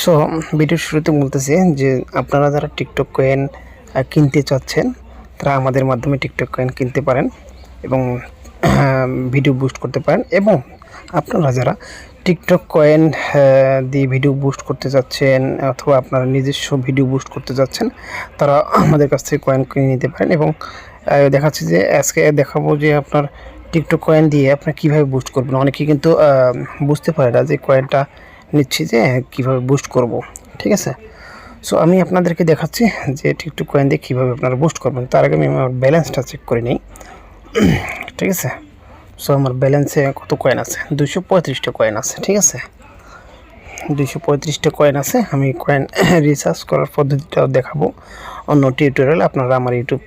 So ভিডিওর শুরুতে বলতেছি যে আপনারা যারা টিকটক কয়েন কিনতে চাচ্ছেন, তারা আমাদের মাধ্যমে টিকটক কয়েন কিনতে পারেন এবং ভিডিও বুস্ট করতে পারেন এবং আপনারা যারা টিকটক কয়েন দিয়ে ভিডিও বুস্ট করতে চাচ্ছেন অথবা আপনারা নিজস্ব ভিডিও বুস্ট করতে চাচ্ছেন, তারা আমাদের কাছ থেকে কয়েন কিনে নিতে পারেন এবং দেখাচ্ছি যে আজকে দেখাবো যে আপনার টিকটক কয়েন দিয়ে আপনার কীভাবে বুস্ট করবেন। অনেকেই কিন্তু বুঝতে পারে না যে কয়েনটা নিচ্ছি যে কীভাবে বুস্ট করব, ঠিক আছে? সো আমি আপনাদেরকে দেখাচ্ছি যে টিকটক কয়েন দিয়ে কীভাবে আপনারা বুস্ট করবেন। তার আগে আমি আমার ব্যালেন্সটা চেক করে নিই। ঠিক আছে? সো আমার ব্যালেন্সে কত কয়েন আছে? দুশো পঁয়ত্রিশটা কয়েন আছে, ঠিক আছে? দুশো পঁয়ত্রিশটা কয়েন আছে, আমি কয়েন রিসার্চ করার পদ্ধতিটাও দেখাবো। অন্য টিউটোরিয়াল আপনারা আমার ইউটিউব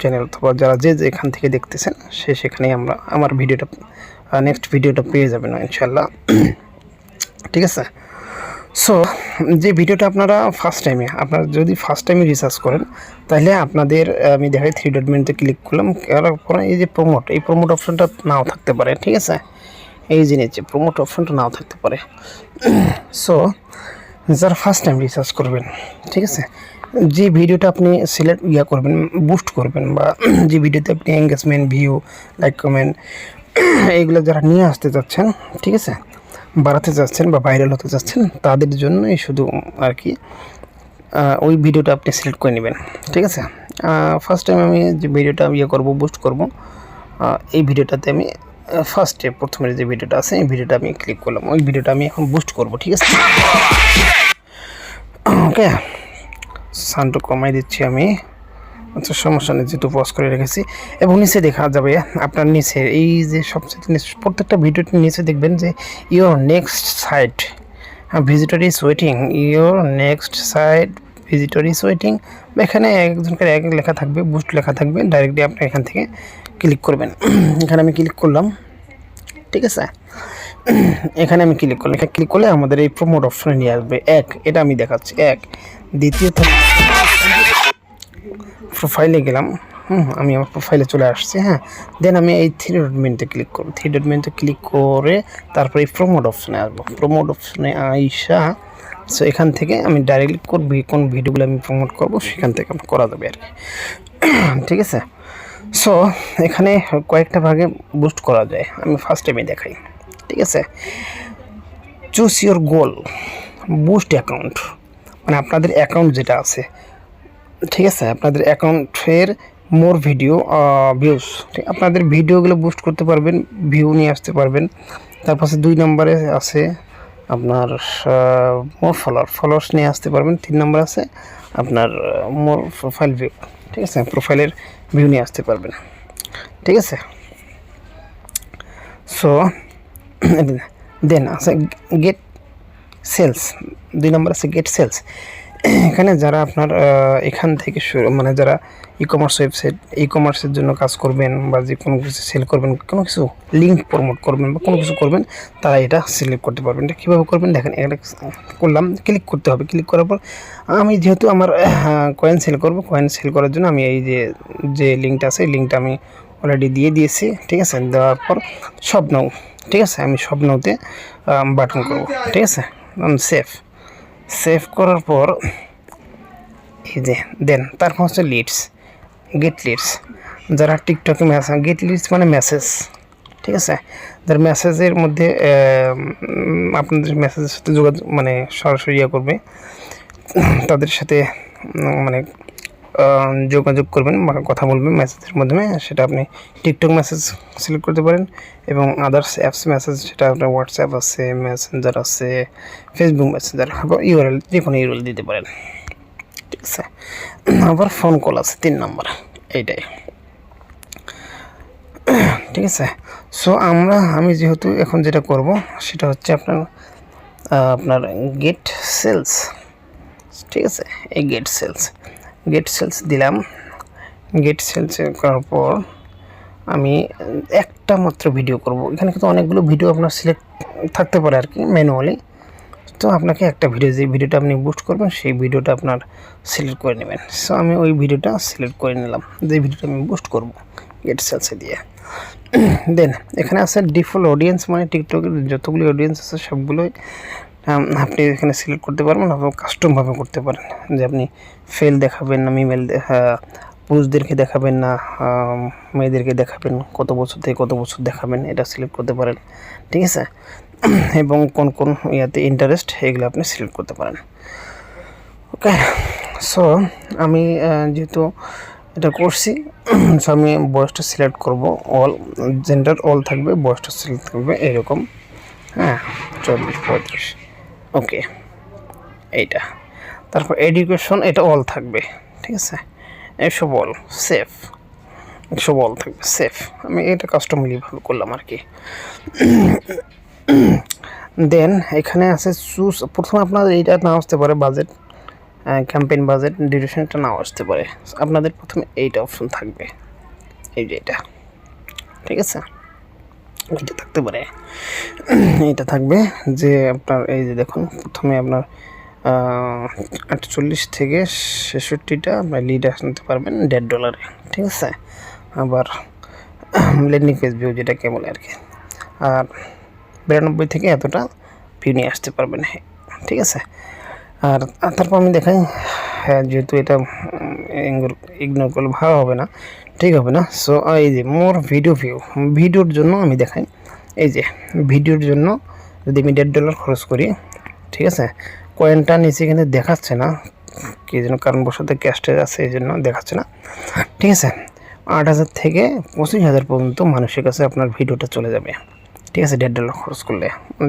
চ্যানেল অথবা যারা যে যেখান থেকে দেখতেছেন, সে সেখানেই আমরা, আমার ভিডিওটা নেক্সট ভিডিওটা পেয়ে যাবেন ইনশাল্লাহ ঠিক আছে? সো যে ভিডিওটা আপনারা ফার্স্ট টাইমে আপনারা যদি ফার্স্ট টাইমে রিসার্চ করেন তাহলে আপনাদের আমি দেখাই থ্রি ডট মেনুতে ক্লিক করলাম করার পরে এই যে প্রমোট এই প্রমোট অপশনটা নাও থাকতে পারে, ঠিক আছে? এই যে প্রমোট অপশনটা নাও থাকতে পারে। সো যারা ফার্স্ট টাইম রিসার্চ করবেন, ঠিক আছে? যে ভিডিওটা আপনি সিলেক্ট ইয়া করবেন বুস্ট করবেন, বা যে ভিডিওতে আপনি এঙ্গেজমেন্ট ভিউ লাইক কমেন্ট এইগুলো যারা নিয়ে আসতে চাচ্ছেন, ঠিক আছে? বাড়াতে চাচ্ছেন বা ভাইরাল হতে চাচ্ছেন তাদের জন্যই শুধু আর কি ওই ভিডিওটা আপনি সিলেক্ট করে নেবেন, ঠিক আছে? ফার্স্ট টাইম আমি যে ভিডিওটা ইয়ে করব বুস্ট করব এই ভিডিওটাতে আমি ফার্স্টে প্রথমে যে ভিডিওটা আছে, এই ভিডিওটা আমি ক্লিক করলাম, ওই ভিডিওটা আমি এখন বুস্ট করব, ঠিক আছে? ওকে সাউন্ডটা কমাই দিচ্ছি আমি। আচ্ছা সমস্যা নেই, যেহেতু পজ করে রেখেছি। এবং নিচে দেখা যাবে, আপনার নিচে, এই যে সবচেয়ে নিচে- প্রত্যেকটা ভিডিওটির নিচে দেখবেন যে your next site visitor is waiting your next site visitor is waiting এখানে একজনকে এক লেখা থাকবে বুস্ট লেখা থাকবে ডাইরেক্টলি আপনি এখান থেকে ক্লিক করবেন। এখানে আমি ক্লিক করলাম, ঠিক আছে? এখানে আমি ক্লিক করলাম, এখানে ক্লিক করলে আমাদের এই প্রমোট অপশনে নিয়ে আসবে, এক, এটা আমি দেখাচ্ছি, এক। দ্বিতীয়ত প্রোফাইলে গেলাম। হুম, আমি আমার প্রোফাইলে চলে আসছি হ্যাঁ। দেন আমি এই থ্রি ডট মেনুতে ক্লিক করব। থ্রি ডট মেনুতে ক্লিক করে তারপরে এই প্রমোট অপশনে আসব। প্রমোট অপশনে আইসা সো এখান থেকে আমি ডাইরেক্টলি করবি কোন ভিডিওগুলো আমি প্রমোট করব, সেখান থেকে করা যাবে আর কি। ঠিক আছে? সো এখানে কয়েকটা ভাগে বুস্ট করা যায়। আমি ফার্স্ট টাইমে দেখাই। ঠিক আছে? Choose your goal boost account মানে আপনাদের অ্যাকাউন্ট যেটা আছে ঠিক আছে, আপনাদের অ্যাকাউন্টের মোর ভিডিও ভিউজ ঠিক, আপনাদের ভিডিওগুলো বুস্ট করতে পারবেন ভিউ নিয়ে আসতে পারবেন। তারপর দুই নম্বরে আছে আপনার মোর ফলোয়ার ফলোয়ার্স নিয়ে আসতে পারবেন। তিন নম্বর আছে আপনার মোর প্রোফাইল ভিউ ঠিক আছে প্রোফাইলের ভিউ নিয়ে আসতে পারবেন। ঠিক আছে? সো দেন আছে গেট সেলস দুই নম্বর আছে গেট সেলস এখানে যারা আপনার এখান থেকে শুরু মানে যারা ই কমার্স ওয়েবসাইট ই কমার্সের জন্য কাজ করবেন বা যে কোনো কিছু সেল করবেন, কোনো কিছু লিঙ্ক প্রমোট করবেন বা কোনো কিছু করবেন, তারা এটা সিলেক্ট করতে পারবেন। এটা কীভাবে করবেন? দেখেন এটা করলাম ক্লিক করতে হবে। ক্লিক করার পর আমি যেহেতু আমার কয়েন সেল করব কয়েন সেল করার জন্য আমি এই যে যে লিঙ্কটা আছে, এই লিঙ্কটা আমি অলরেডি দিয়ে দিয়েছি, ঠিক আছে? দেওয়ার পর সব নাও ঠিক আছে? আমি সব নাওতে বাটন করব, ঠিক আছে? সেফ সেভ করার পর, এই যে, দেন, তারপর হচ্ছে লিডস গেট লিডস যারা টিকটকে মেসেজ গেট লিডস মানে মেসেজ ঠিক আছে? যারা মেসেজের মধ্যে আপনাদের মেসেজের সাথে যোগাযোগ মানে সরাসরি ইয়ে করবে, তাদের সাথে মানে যোগাযোগ করবেন বা কথা বলবেন মেসেজের মাধ্যমে, সেটা আপনি টিকটক মেসেজ সিলেক্ট করতে পারেন এবং আদার্স অ্যাপস মেসেজ সেটা আপনার হোয়াটসঅ্যাপ আছে মেসেঞ্জার আছে ফেসবুক মেসেঞ্জার ইউআরএল যে কোনো ইউআরএল দিতে পারেন। ঠিক আছে? আবার ফোন কল আছে, তিন নম্বর এইটাই। ঠিক আছে? সো আমরা, আমি যেহেতু এখন যেটা করব, সেটা হচ্ছে আপনার আপনার গেট সেলস ঠিক আছে? এই গেট সেলস গেট সেলস দিলাম। গেট সেলস করার পর আমি একটা মাত্র ভিডিও করব। এখানে কিন্তু অনেকগুলো ভিডিও আপনার সিলেক্ট থাকতে পারে আর কি ম্যানুয়ালি তো আপনাকে একটা ভিডিও যে ভিডিওটা আপনি বুস্ট করবেন, সেই ভিডিওটা আপনার সিলেক্ট করে নেবেন। সো আমি ওই ভিডিওটা সিলেক্ট করে নিলাম। যে ভিডিওটা আমি বুস্ট করব গেট সেলসে দিয়ে। দেন এখানে আছে ডিফল্ট অডিয়েন্স মানে টিকটকের যতগুলি অডিয়েন্স আছে, সবগুলোই আপনি এখানে সিলেক্ট করতে পারবেন এবং কাস্টমভাবে করতে পারেন। যে আপনি ফেল দেখাবেন না মিমেল পুরুষদেরকে দেখাবেন না মেয়েদেরকে দেখাবেন, কত বছর থেকে কত বছর দেখাবেন, এটা সিলেক্ট করতে পারেন, ঠিক আছে? এবং কোন কোন ইয়াতে ইন্টারেস্ট এগুলো আপনি সিলেক্ট করতে পারেন। ওকে সো আমি যেহেতু এটা করছি সো আমি বয়সটা সিলেক্ট করব অল জেন্ডার অল থাকবে, বয়সটা সিলেক্ট থাকবে এরকম। হ্যাঁ চল্লিশ, পঁয়ত্রিশ। ওকে, এইটা। তারপর এডুকেশন এটা অল থাকবে, ঠিক আছে? এসব বল সেফ এসব বল থাকবে সেফ আমি এটা কাস্টমারলিভাবে করলাম আর কি। দেন এখানে আছে চুজ প্রথমে আপনাদের এইটা না আসতে পারে বাজেট ক্যাম্পেইন বাজেট ডিউরেশনটা নাও আসতে পারে। আপনাদের প্রথমে এইটা অপশন থাকবে, এই যে এটা। ঠিক আছে? এইটা থাকতে পারে। এটা থাকবে যে আপনার এই যে দেখুন, প্রথমে আপনার আটচল্লিশ থেকে ছেষট্টিটা আপনার লিড আনতে পারবেন দেড় ডলারে ঠিক আছে? আবার ল্যান্ডিং পেজ ভিউ যেটাকে বলে আর কি। আর বিরানব্বই থেকে এতটা ভিউ নিয়ে আসতে পারবেন, ঠিক আছে? আর তারপর আমি দেখাই হ্যাঁ যেহেতু এটা ইগনোর করলে ভালো হবে না, ঠিক হবে না। সো এই যে মোর ভিডিও ভিউ ভিডিওর জন্য আমি দেখাই। এই যে ভিডিওর জন্য যদি আমি দেড় ডলার খরচ করি, ঠিক আছে? কয়েনটা নিচে কিন্তু দেখাচ্ছে না, কি যেন কারণবশত ক্যাশটা আছে, এই জন্য দেখাচ্ছে না। ঠিক আছে? আট হাজার থেকে পঁচিশ হাজার পর্যন্ত মানুষের কাছে আপনার ভিডিওটা চলে যাবে। ঠিক আছে, দেড় ডলার খরচ করলে।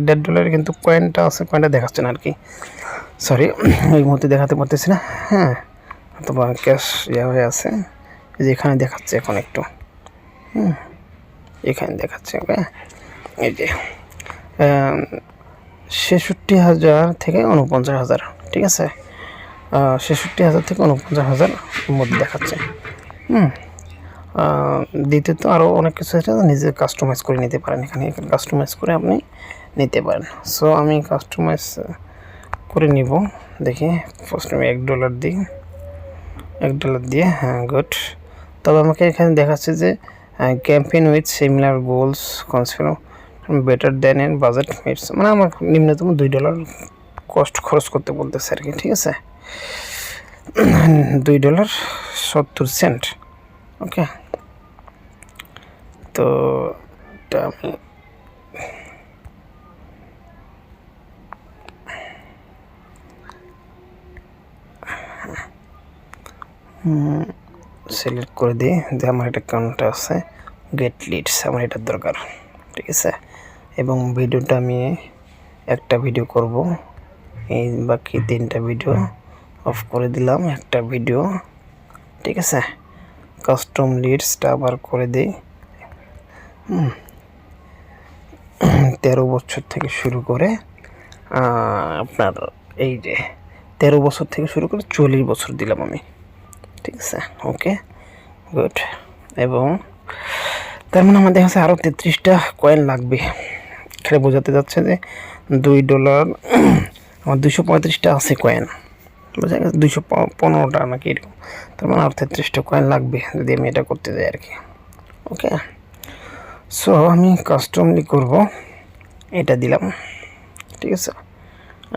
দেড় ডলারে কিন্তু কয়েনটা আছে কয়েনটা দেখাচ্ছে না আর কি। সরি এই মুহূর্তে দেখাতে পারতেছি না। হ্যাঁ অথবা ক্যাশ ইয়ে হয়ে আছে। যে এখানে দেখাচ্ছে এখন একটু। হুম, এখানে দেখাচ্ছে এই যে ছেষট্টি হাজার থেকে উনপঞ্চাশ হাজার, ঠিক আছে? ছেষট্টি হাজার থেকে উনপঞ্চাশ হাজার মধ্যে দেখাচ্ছে। হুম দ্বিতীয়ত আরও অনেক কিছু আছে নিজে কাস্টমাইজ করে নিতে পারেন। এখানে কাস্টমাইজ করে আপনি নিতে পারেন। সো আমি কাস্টমাইজ করে নিব। দেখি ফার্স্ট আমি এক ডলার দিই। এক ডলার দিয়ে হ্যাঁ গুড তবে আমাকে এখানে দেখাচ্ছে যে campaign with similar goals concept better than an budget meets মানে আমার নিম্নতম দুই ডলার কস্ট খরচ করতে বলতেছে আর কি, ঠিক আছে? দুই ডলার সত্তর সেন্ট ওকে তো এটা আমি সিলেক্ট করে দিই। যে আমার একটা অ্যাকাউন্টটা আছে গেট লিডস আমার এটার দরকার, ঠিক আছে? এবং ভিডিওটা আমি একটা ভিডিও করব। এই বাকি তিনটা ভিডিও অফ করে দিলাম, একটা ভিডিও ঠিক আছে? কাস্টম লিডসটা আবার করে দিই। তেরো বছর থেকে শুরু করে আপনার এই যে তেরো বছর থেকে শুরু করে চল্লিশ বছর দিলাম আমি। ঠিক আছে? ওকে গুড এবং তার মানে আমার দেখা যাচ্ছে আরও তেত্রিশটা কয়েন লাগবে। এখানে বোঝাতে যাচ্ছে যে দুই ডলার আমার দুশো পঁয়ত্রিশটা আছে কয়েন বোঝা গেছে? দুশো পনেরোটা নাকি এরকম। তার মানে আরও তেত্রিশটা কয়েন লাগবে যদি আমি এটা করতে যাই আর কি ওকে সো আমি কাস্টমলি করব। এটা দিলাম। ঠিক আছে?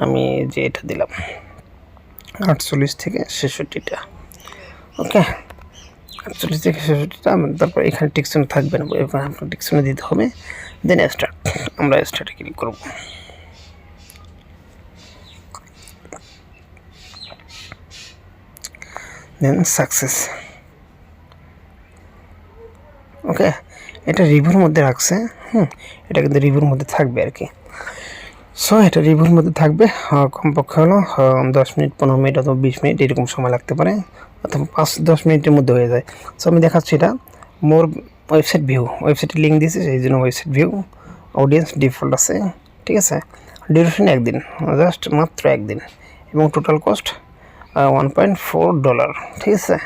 আমি যে এটা দিলাম। আটচল্লিশ থেকে ছেষট্টিটা। ওকে আটচল্লিশ থেকে ছেষট্টিটা তারপর এখানে টিকশনে থাকবে না এখানে আপনার টিকশনে দিতে হবে। দেন স্টার্ট আমরা স্টার্টে ক্লিক করব। দেন সাকসেস ওকে এটা রিভিউর মধ্যে রাখছে, হুম? এটা কিন্তু রিভিউর মধ্যে থাকবে আর কি। সো এটা রিভিউর মধ্যে থাকবে কমপক্ষে হলো দশ মিনিট, পনেরো মিনিট অথবা বিশ মিনিট, এরকম সময় লাগতে পারে। অথবা পাঁচ, দশ মিনিটের মধ্যে হয়ে যায়। সো আমি দেখাচ্ছি এটা। মোর ওয়েবসাইট ভিউ ওয়েবসাইটের লিঙ্ক দিয়েছি, সেই জন্য ওয়েবসাইট ভিউ অডিয়েন্স ডিফল্ট আছে, ঠিক আছে? ডিউরেশন একদিন জাস্ট মাত্র একদিন। এবং total cost one point four dollar ঠিক আছে?